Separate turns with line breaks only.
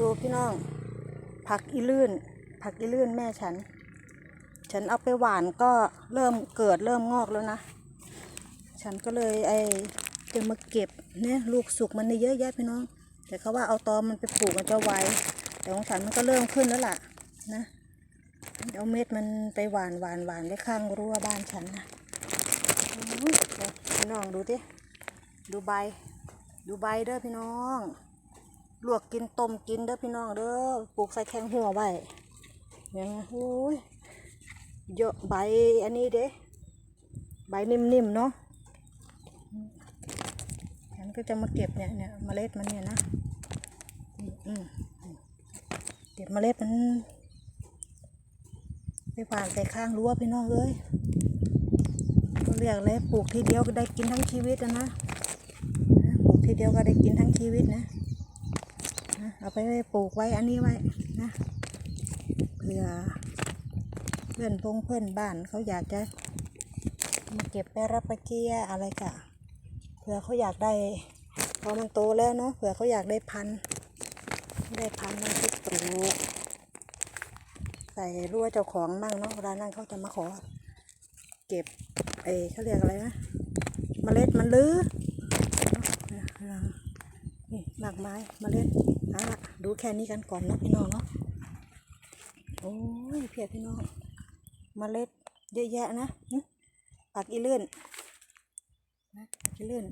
ดูพี่น้อง ผักอีลื่น ผักอีลื่นแม่ฉัน ฉันเอาไปหวานก็เริ่มเกิดเริ่มงอกแล้วนะ ฉันก็เลยไอจะมาเก็บเนี่ยลูกสุกมันนี่เยอะแยะพี่น้อง แต่เขาว่าเอาตอมันไปปลูกมันจะไวแต่ของฉันมันก็เริ่มขึ้นแล้วล่ะนะเอาเม็ดมันไปหวานหวานหวานไว้ข้างรั้วบ้านฉันนะพี่น้องดูดิดูใบ ดูใบเด้อพี่น้อง ลวกกินต้มกินเด้อพี่น้องเด้อปลูกใส่แข้งหัวไว้เนี่ยโอ้ยเยอะใบอันนี้เด้ใบนิ่มๆเนาะฉันก็จะมาเก็บเนี่ยเนี่ยเมล็ดมันเนี่ยนะเก็บเมล็ดมันไปผ่านใส่ข้างรั้วพี่น้องเอ้ยก็เรียกเลยปลูกทีเดียวก็ได้กินทั้งชีวิตนะนะปลูกทีเดียวก็ได้กินทั้งชีวิตนะ เอาไปไปลูกไว้อันนี้ไว้นะเผื่อเพื่อนพงเพื่อนบ้านเขาอยากจะมาเก็บไปรับประเกียอะไรกะเผื่อเขาอยากได้พอมันโตแล้วเนาะเผื่อเขาอยากได้พันได้พันมันที่ปลูกใส่รั้วเจ้าของมั่งเนาะเวลานั้นเขาจะมาขอ เก็บเอเขาเรียกอะไรนะเมล็ดมันลื้อ ไม้มากไม้เล่นอาละดูแค่นี้กันก่อนเนาะพี่น้องเนาะโอ้ยเพียพี่น้องมาเล็ดเยอะแยะนะหึผักอีเลื่อนนะผักอีเลื่อน